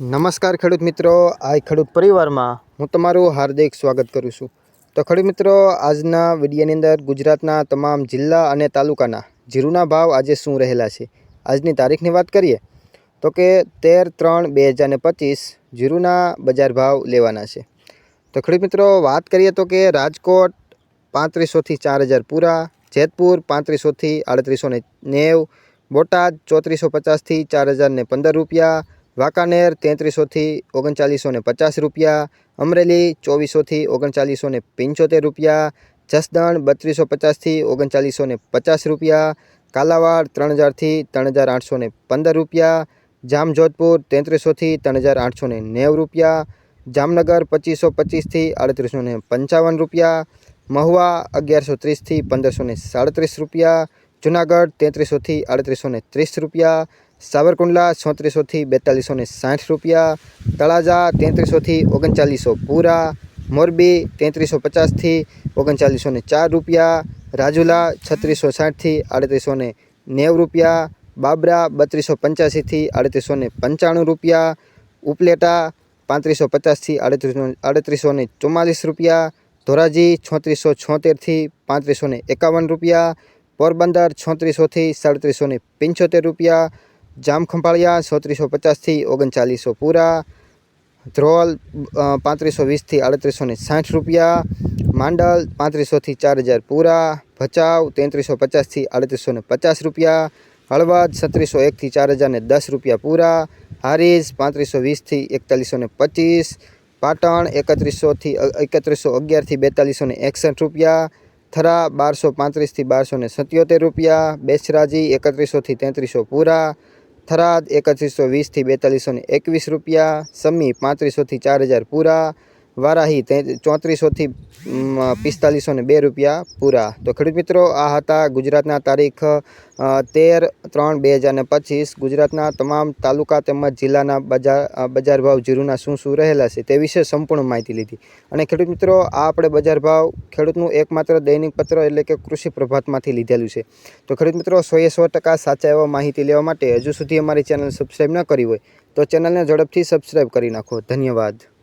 નમસ્કાર ખેડૂત મિત્રો આ ખેડૂત પરિવારમાં હું તમારું હાર્દિક સ્વાગત કરું છું. તો ખેડૂત મિત્રો, આજના વિડીયોની અંદર ગુજરાતના તમામ જિલ્લા અને તાલુકાના જીરુના ભાવ આજે શું રહેલા છે, આજની તારીખની વાત કરીએ, તો કે તેર ત્રણ બે હજાર પચીસ જીરુના બજાર ભાવ લેવાના છે. તો ખેડૂત મિત્રો, વાત કરીએ તો કે રાજકોટ પાંત્રીસોથી ચાર હજાર પૂરા, જેતપુર પાંત્રીસોથી આડત્રીસો ને નેવ, બોટાદ ચોત્રીસો પચાસથી ચાર હજાર પંદર રૂપિયા વાંકાનેર તેત્રીસોથી ઓગણચાલીસો ને પચાસ રૂપિયા, અમરેલી ચોવીસોથી ઓગણચાલીસો ને પંચોતેર રૂપિયા, જસદણ બત્રીસો પચાસથી ઓગણચાલીસો ને પચાસ રૂપિયા, કાલાવાડ ત્રણ હજારથી ત્રણ હજાર આઠસો ને પંદર રૂપિયા, જામજોધપુર તેત્રીસોથી ત્રણ હજાર આઠસો ને નેવું રૂપિયા, જામનગર પચીસો પચીસથી આડત્રીસો ને પંચાવન રૂપિયા, મહુવા અગિયારસો ત્રીસથી પંદરસો ને સાડત્રીસ રૂપિયા, જુનાગઢ તેત્રીસોથી આડત્રીસો ને ત્રીસ રૂપિયા સાવરકુંડલા છોત્રીસોથી બેતાલીસો ને સાઠ રૂપિયા, તળાજા તેત્રીસોથી ઓગણચાલીસો પૂરા, મોરબી તેત્રીસો પચાસથી ઓગણચાલીસો ને ચાર રૂપિયા, રાજુલા છત્રીસો સાઠથી આડત્રીસો ને નેવું રૂપિયા, બાબરા બત્રીસો પંચ્યાસીથી આડત્રીસો ને પંચાણું રૂપિયા, ઉપલેટા પાંત્રીસો પચાસથી આડત્રીસો આડત્રીસો ને ચુમ્માલીસ રૂપિયા, ધોરાજી છોત્રીસો છોતેરથી પાંત્રીસો ને એકાવન રૂપિયા, પોરબંદર છોત્રીસોથી સાડત્રીસો ને પંચોતેર રૂપિયા જામખંભાળિયા ચોત્રીસો પચાસથી ઓગણચાલીસો પૂરા, ધ્રોલ પાંત્રીસો વીસથી આડત્રીસો ને સાઠ રૂપિયા, માંડલ, પાંત્રીસોથી ચાર હજાર પૂરા, ભચાઉ, તેત્રીસો પચાસથી આડત્રીસો ને પચાસ રૂપિયા, હળવદ, છત્રીસો એકથી ચાર હજાર ને દસ રૂપિયા પૂરા, હારીજ, પાંત્રીસો વીસથી એકતાલીસો ને પચીસ, પાટણ, એકત્રીસોથી એકત્રીસો અગિયારથી બેતાલીસો ને એકસઠ રૂપિયા, થરા, બારસો પાંત્રીસથી બારસો ને સત્યોતેર રૂપિયા, બેસરાજી, એકત્રીસોથી તેત્રીસો પૂરા થરાદ એકત્રીસો વીસથી બેતાલીસો એકવીસ રૂપિયા સમી પાંત્રીસોથી ચાર હજાર પૂરા વારાહી તે ચોત્રીસોથી પિસ્તાલીસો ને બે રૂપિયા પૂરા. તો ખેડૂત મિત્રો, આ હતા ગુજરાતના તારીખ તેર ત્રણ બે હજાર ને પચીસ. ગુજરાતના તમામ તાલુકા તેમજ જિલ્લાના બજાર બજાર ભાવ જીરુના શું શું રહેલા છે તે વિશે સંપૂર્ણ માહિતી લીધી. અને ખેડૂત મિત્રો, આ આપણે બજાર ભાવ ખેડૂતનું એકમાત્ર દૈનિક પત્ર એટલે કે કૃષિ પ્રભાતમાંથી લીધેલું છે. તો ખેડૂત મિત્રો સોએ સો ટકા સાચા એવા માહિતી લેવા માટે હજુ સુધી અમારી ચેનલ સબસ્ક્રાઈબ ન કરી હોય તો ચેનલને ઝડપથી સબસ્ક્રાઈબ કરી નાખો. ધન્યવાદ.